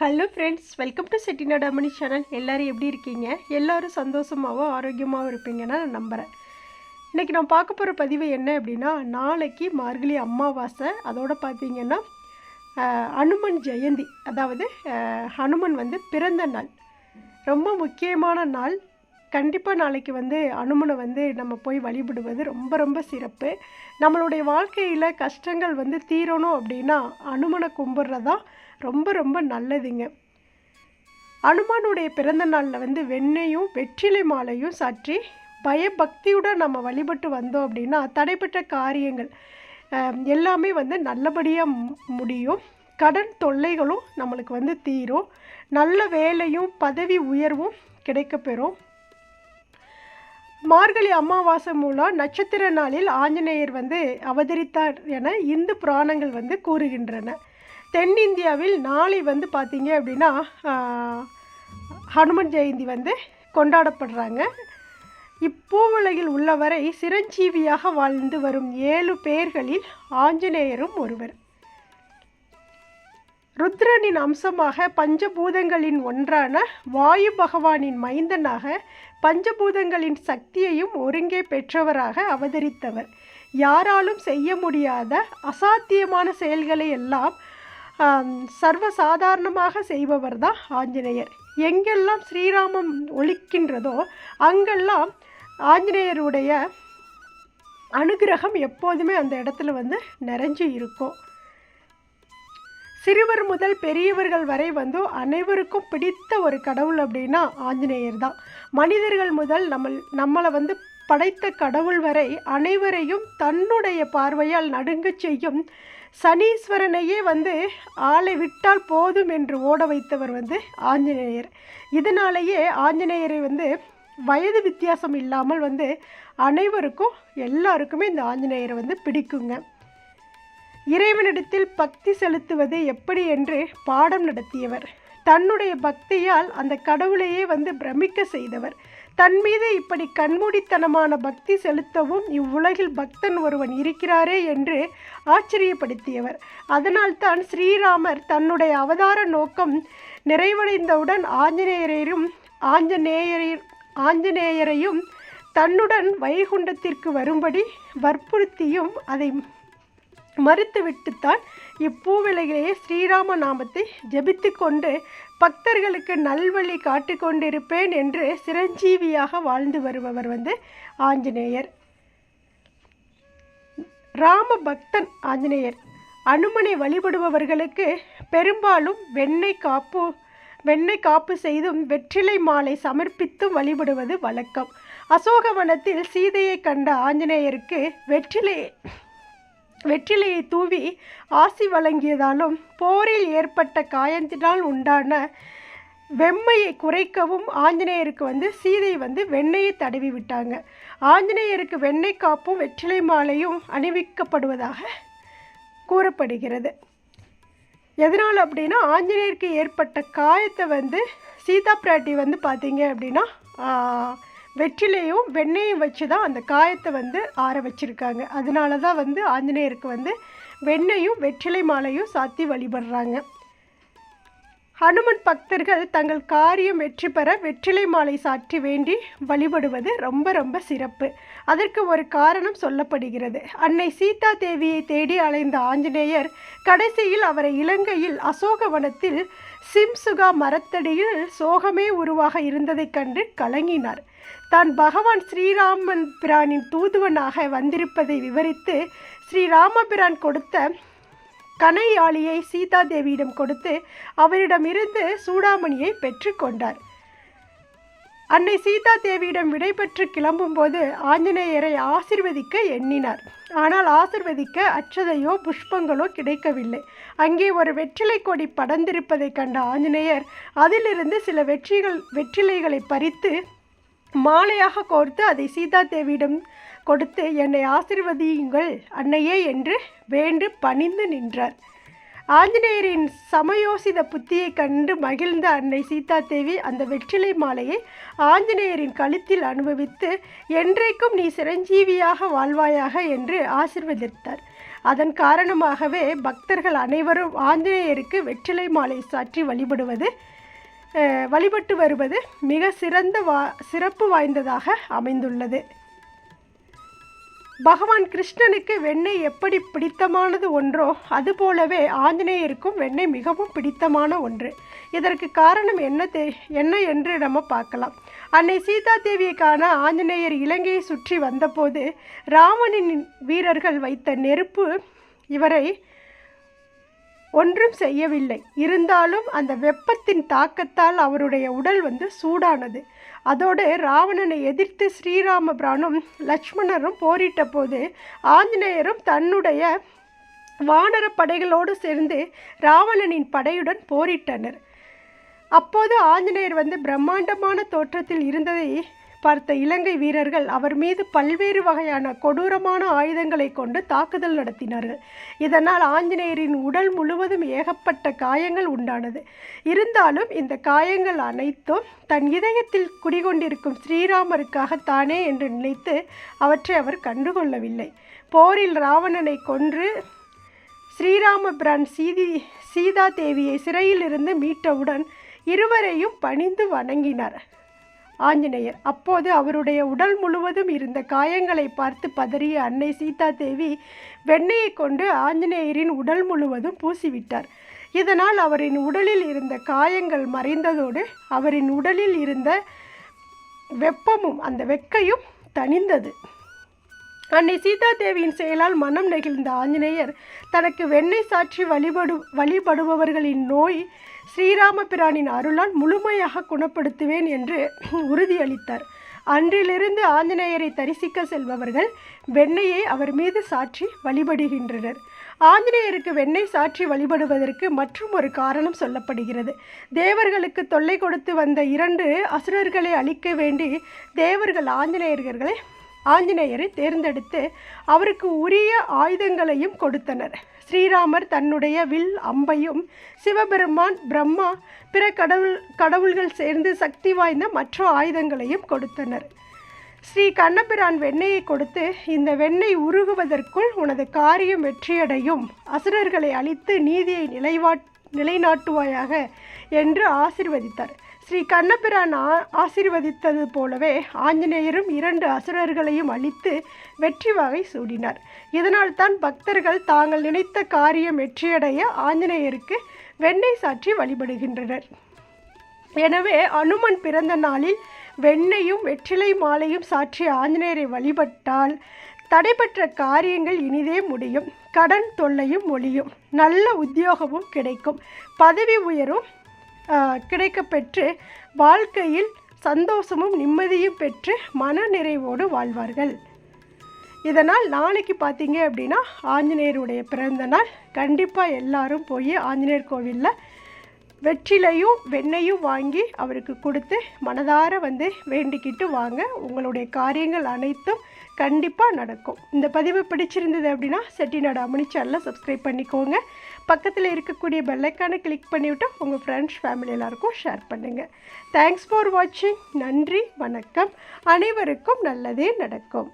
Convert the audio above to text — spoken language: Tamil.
ஹலோ ஃப்ரெண்ட்ஸ் வெல்கம் டு செட்டினா டமணி சேனல் எல்லோரும் எப்படி இருக்கீங்க? எல்லோரும் சந்தோஷமாகவும் ஆரோக்கியமாகவும் இருப்பீங்கன்னு நான் நம்புகிறேன் இன்றைக்கி நான் பார்க்க போகிற பதிவு என்ன அப்படின்னா நாளைக்கு மார்கழி அமாவாசை. அதோட பார்த்தீங்கன்னா அனுமன் ஜெயந்தி. அதாவது ஹனுமன் வந்து பிறந்த நாள். ரொம்ப முக்கியமான நாள். கண்டிப்பாக நாளைக்கு வந்து அனுமனை வந்து நம்ம போய் வழிபடுவது ரொம்ப ரொம்ப சிறப்பு. நம்மளுடைய வாழ்க்கையில் கஷ்டங்கள் வந்து தீரணும் அப்படின்னா அனுமனை கும்பிட்றதா ரொம்ப ரொம்ப நல்லதுங்க. அனுமானுடைய பிறந்த நாளில் வந்து வெண்ணையும் வெற்றிலை மாலையும் சாற்றி பயபக்தியுடன் நம்ம வழிபட்டு வந்தோம் அப்படின்னா தடைப்பட்ட காரியங்கள் எல்லாமே வந்து நல்லபடியாக முடியும். கடன் தொல்லைகளும் நம்மளுக்கு வந்து தீரும். நல்ல வேலையும் பதவி உயர்வும் கிடைக்கப்பெறும் மார்கழி அமாவாசை மூலம் நட்சத்திர நாளில் ஆஞ்சநேயர் வந்து அவதரித்தார் என இந்து புராணங்கள் வந்து கூறுகின்றன. தென்னிந்தியாவில் நாளை வந்து பார்த்தீங்க அப்படின்னா ஹனுமன் ஜெயந்தி வந்து கொண்டாடப்படுறாங்க. இப்பூவுலகில் உள்ளவரை சிரஞ்சீவியாக வாழ்ந்து வரும் ஏழு பேர்களில் ஆஞ்சநேயரும் ஒருவர். ருத்ரனின் அம்சமாக பஞ்சபூதங்களின் ஒன்றான வாயு பகவானின் மைந்தனாக பஞ்சபூதங்களின் சக்தியையும் ஒருங்கே பெற்றவராக அவதரித்தவர். யாராலும் செய்ய முடியாத அசாத்தியமான செயல்களை எல்லாம் சர்வசாதாரணமாக செய்பவர் தான் ஆஞ்சநேயர். எங்கெல்லாம் ஸ்ரீராமம் ஒழிக்கின்றதோ அங்கெல்லாம் ஆஞ்சநேயருடைய அனுகிரகம் எப்போதுமே அந்த இடத்துல வந்து நிறைஞ்சு இருக்கும். சிறுவர் முதல் பெரியவர்கள் வரை வந்து அனைவருக்கும் பிடித்த ஒரு கடவுள் அப்படின்னா ஆஞ்சநேயர் தான் மனிதர்கள் முதல் நம்ம நம்மளை வந்து படைத்த கடவுள் வரை அனைவரையும் தன்னுடைய பார்வையால் நடுங்கச் செய்யும் சனீஸ்வரனையே வந்து ஆளை விட்டால் போதும் என்று ஓட வைத்தவர் வந்து ஆஞ்சநேயர். இதனாலேயே ஆஞ்சநேயரை வந்து வயது வித்தியாசம் இல்லாமல் வந்து அனைவருக்கும் எல்லாருக்குமே இந்த ஆஞ்சநேயரை வந்து பிடிக்குங்க. இறைவனிடத்தில் பக்தி செலுத்துவது எப்படி என்று பாடம் நடத்தியவர். தன்னுடைய பக்தியால் அந்த கடவுளையே வந்து பிரமிக்க செய்தவர். தன் மீது இப்படி கண்மூடித்தனமான பக்தி செலுத்தவும் இவ்வுலகில் பக்தன் ஒருவன் இருக்கிறாரே என்று ஆச்சரியப்படுத்தியவர். அதனால்தான் ஸ்ரீராமர் தன்னுடைய அவதார நோக்கம் நிறைவடைந்தவுடன் ஆஞ்சநேயரையும் ஆஞ்சநேயரையும் ஆஞ்சநேயரையும் தன்னுடன் வைகுண்டத்திற்கு வரும்படி வற்புறுத்தியும் அதை மறுத்துவிட்டுத்தான் இப்பூவிலையிலேயே ஸ்ரீராம நாமத்தை ஜபித்து கொண்டு பக்தர்களுக்கு நல்வழி காட்டிக் கொண்டிருப்பேன் என்று சிரஞ்சீவியாக வாழ்ந்து வருபவர் வந்து ஆஞ்சநேயர். ராம பக்தன் ஆஞ்சநேயர். அனுமனை வழிபடுபவர்களுக்கு பெரும்பாலும் வெண்ணெய் காப்பு வெண்ணெய் காப்பு செய்தும் வெற்றிலை மாலை சமர்ப்பித்தும் வழிபடுவது வழக்கம். அசோகவனத்தில் சீதையை கண்ட ஆஞ்சநேயருக்கு வெற்றிலை வெற்றிலையை தூவி ஆசி வழங்கியதாலும் போரில் ஏற்பட்ட காயத்தினால் உண்டான வெம்மையை குறைக்கவும் ஆஞ்சநேயருக்கு வந்து சீதை வந்து வெண்ணெயை தடவி விட்டாங்க. ஆஞ்சநேயருக்கு வெண்ணெய் காப்பும் வெற்றிலை மாலையும் அணிவிக்கப்படுவதாக கூறப்படுகிறது. எதனால் அப்படின்னா ஆஞ்சநேயருக்கு ஏற்பட்ட காயத்தை வந்து சீதா பிராட்டி வந்து பார்த்தீங்க அப்படின்னா வெற்றிலையும் வெண்ணெயும் வச்சு தான் அந்த காயத்தை வந்து ஆற வச்சுருக்காங்க. அதனால தான் வந்து ஆஞ்சநேயருக்கு வந்து வெண்ணையும் வெற்றிலை மாலையும் சாத்தி வழிபடுறாங்க. ஹனுமன் பக்தர்கள் தங்கள் காரியம் வெற்றி பெற வெற்றிலை மாலை சாற்றி வேண்டி வழிபடுவது ரொம்ப ரொம்ப சிறப்பு. அதற்கு ஒரு காரணம் சொல்லப்படுகிறது. அன்னை சீதா தேவியை தேடி அலைந்த ஆஞ்சநேயர் கடைசியில் அவரை இலங்கையில் அசோகவனத்தில் சிம்சுகா மரத்தடியில் சோகமே உருவாக இருந்ததைக் கண்டு கலங்கினார். தான் பகவான் ஸ்ரீராமன் பிரானின் தூதுவனாக வந்திருப்பதை விவரித்து ஸ்ரீராமபிரான் கொடுத்த கனையாளியை சீதாதேவியிடம் கொடுத்து அவரிடமிருந்து சூடாமணியை பெற்றுக்கொண்டார் அன்னை சீதா தேவியிடம் விடைபெற்று கிளம்பும்போது ஆஞ்சநேயரை ஆசிர்வதிக்க எண்ணினார். ஆனால் ஆசிர்வதிக்க அச்சதையோ புஷ்பங்களோ கிடைக்கவில்லை. அங்கே ஒரு வெற்றிலை கொடி படர்ந்திருப்பதைக் கண்ட ஆஞ்சநேயர் அதிலிருந்து சில வெற்றிகள் வெற்றிலைகளை பறித்து மாலையாக கோர்த்து அதை சீதா தேவியிடம் கொடுத்து என்னை ஆசிர்வதியுங்கள் அன்னையே என்று வேண்டு பணிந்து நின்றார். ஆஞ்சநேயரின் சமயோசித புத்தியை கண்டு மகிழ்ந்த அன்னை சீதா தேவி அந்த வெற்றிலை மாலையை ஆஞ்சநேயரின் கழுத்தில் அனுபவித்து என்றைக்கும் நீ சிரஞ்சீவியாக வாழ்வாயாக என்று ஆசிர்வதித்தார். அதன் காரணமாகவே பக்தர்கள் அனைவரும் ஆஞ்சநேயருக்கு வெற்றிலை மாலை சாற்றி வழிபடுவது வழிபட்டு வருவது மிக சிறந்த வா சிறப்பு வாய்ந்ததாக அமைந்துள்ளது. பகவான் கிருஷ்ணனுக்கு வெண்ணெய் எப்படி பிடித்தமானது ஒன்றோ அதுபோலவே ஆஞ்சநேயருக்கும் வெண்ணெய் மிகவும் பிடித்தமான ஒன்று. இதற்கு காரணம் என்ன தே என்ன என்று நம்ம பார்க்கலாம். அன்னை சீதா தேவியை காண ஆஞ்சநேயர் இலங்கையை சுற்றி வந்தபோது ராமனின் வீரர்கள் வைத்த நெருப்பு இவரை ஒன்றும் செய்யவில்லை. இருந்தாலும் அந்த வெப்பத்தின் தாக்கத்தால் அவருடைய உடல் வந்து சூடானது. அதோடு ராவணனை எதிர்த்து ஸ்ரீராம பிரானும் லக்ஷ்மணரும் போரிட்ட போது ஆஞ்சநேயரும் தன்னுடைய வானர படைகளோடு சேர்ந்து ராவணனின் படையுடன் போரிட்டனர். அப்போது ஆஞ்சநேயர் வந்து பிரம்மாண்டமான தோற்றத்தில் இருந்ததை பார்த்த இலங்கை வீரர்கள் அவர் மீது பல்வேறு வகையான கொடூரமான ஆயுதங்களை கொண்டு தாக்குதல் நடத்தினார்கள் இதனால் ஆஞ்சநேயரின் உடல் முழுவதும் ஏகப்பட்ட காயங்கள் உண்டானது. இருந்தாலும் இந்த காயங்கள் அனைத்தும் தன் இதயத்தில் குடிகொண்டிருக்கும் ஸ்ரீராமருக்காகத்தானே என்று நினைத்து அவற்றை அவர் கண்டுகொள்ளவில்லை. போரில் ராவணனை கொன்று ஸ்ரீராம பிரான் சீதி சீதா தேவியை சிறையிலிருந்து மீட்டவுடன் இருவரையும் பணிந்து வணங்கினார். ஆஞ்சநேயர். அப்போது அவருடைய உடல் முழுவதும் இருந்த காயங்களை பார்த்து பதறிய அன்னை சீதா தேவி வெண்ணெயை கொண்டு ஆஞ்சநேயரின் உடல் முழுவதும் பூசிவிட்டார். இதனால் அவரின் உடலில் இருந்த காயங்கள் மறைந்ததோடு அவரின் உடலில் இருந்த வெப்பமும் அந்த வெக்கையும் தணிந்தது. அன்னை சீதா தேவியின் செயலால் மனம் நெகிழ்ந்த ஆஞ்சநேயர் தனக்கு வெண்ணெய் சாற்றி வழிபடு வழிபடுபவர்களின் நோய் ஸ்ரீராமபிரானின் அருளால் முழுமையாக குணப்படுத்துவேன் என்று உறுதியளித்தார். அன்றிலிருந்து ஆஞ்சநேயரை தரிசிக்க செல்பவர்கள் வெண்ணெயை அவர் மீது சாற்றி வழிபடுகின்றனர். ஆஞ்சநேயருக்கு வெண்ணெய் சாற்றி வழிபடுவதற்கு மற்றும் ஒரு காரணம் சொல்லப்படுகிறது. தேவர்களுக்கு தொல்லை கொடுத்து வந்த இரண்டு அசுரர்களை அழிக்க வேண்டி தேவர்கள் ஆஞ்சநேயர்களை ஆஞ்சநேயரை தேர்ந்தெடுத்து அவருக்கு உரிய ஆயுதங்களையும் கொடுத்தனர். ஸ்ரீராமர் தன்னுடைய வில் அம்பையும் சிவபெருமான் பிரம்மா பிற கடவுள் கடவுள்கள் சேர்ந்து சக்தி வாய்ந்த மற்ற ஆயுதங்களையும் கொடுத்தனர். ஸ்ரீ கண்ணபிரான் வெண்ணெயை கொடுத்து இந்த வெண்ணெய் உருகுவதற்குள் உனது காரியம் வெற்றியடையும். அசுரர்களை அழித்து நீதியை நிலைவா நிலைநாட்டுவாயாக என்று ஆசிர்வதித்தார். ஸ்ரீ கண்ணபிரான் ஆ ஆசீர்வதித்தது போலவே ஆஞ்சநேயரும் இரண்டு அசுரர்களையும் அழித்து வெற்றி வகை சூடினார். இதனால் தான் பக்தர்கள் தாங்கள் நினைத்த காரியம் வெற்றியடைய ஆஞ்சநேயருக்கு வெண்ணெய் சாற்றி வழிபடுகின்றனர். எனவே அனுமன் பிறந்த நாளில் வெண்ணையும் வெற்றிலை மாலையும் சாற்றி ஆஞ்சநேயரை வழிபட்டால் தடைபெற்ற காரியங்கள் இனிதே முடியும். கடன் தொல்லையும் ஒழியும். நல்ல உத்தியோகமும் கிடைக்கும். பதவி உயரும். கிடைக்கப்பெற்று வாழ்க்கையில் சந்தோஷமும் நிம்மதியும் பெற்று மன நிறைவோடு வாழ்வார்கள். இதனால் நாளைக்கு பார்த்தீங்க அப்படின்னா ஆஞ்சநேயருடைய பிறந்த நாள். கண்டிப்பாக எல்லாரும் போய் ஆஞ்சநேயர் கோவிலில் வெற்றிலையும் வெண்ணையும் வாங்கி அவருக்கு கொடுத்து மனதார வந்து வேண்டிக்கிட்டு வாங்க. உங்களுடைய காரியங்கள் அனைத்தும் கண்டிப்பாக நடக்கும். இந்த பதிவு பிடிச்சிருந்தது அப்படின்னா செட்டிநாடு அமனி சேனலை சப்ஸ்கிரைப் பண்ணிக்கோங்க. பக்கத்தில் இருக்கக்கூடிய பெல்லைக்கானை கிளிக் பண்ணிவிட்டு உங்கள் ஃப்ரெண்ட்ஸ் ஃபேமிலி எல்லாருக்கும் ஷேர் பண்ணுங்கள் தேங்க்ஸ் ஃபார் வாட்சிங் நன்றி வணக்கம். அனைவருக்கும் நல்லதே நடக்கும்.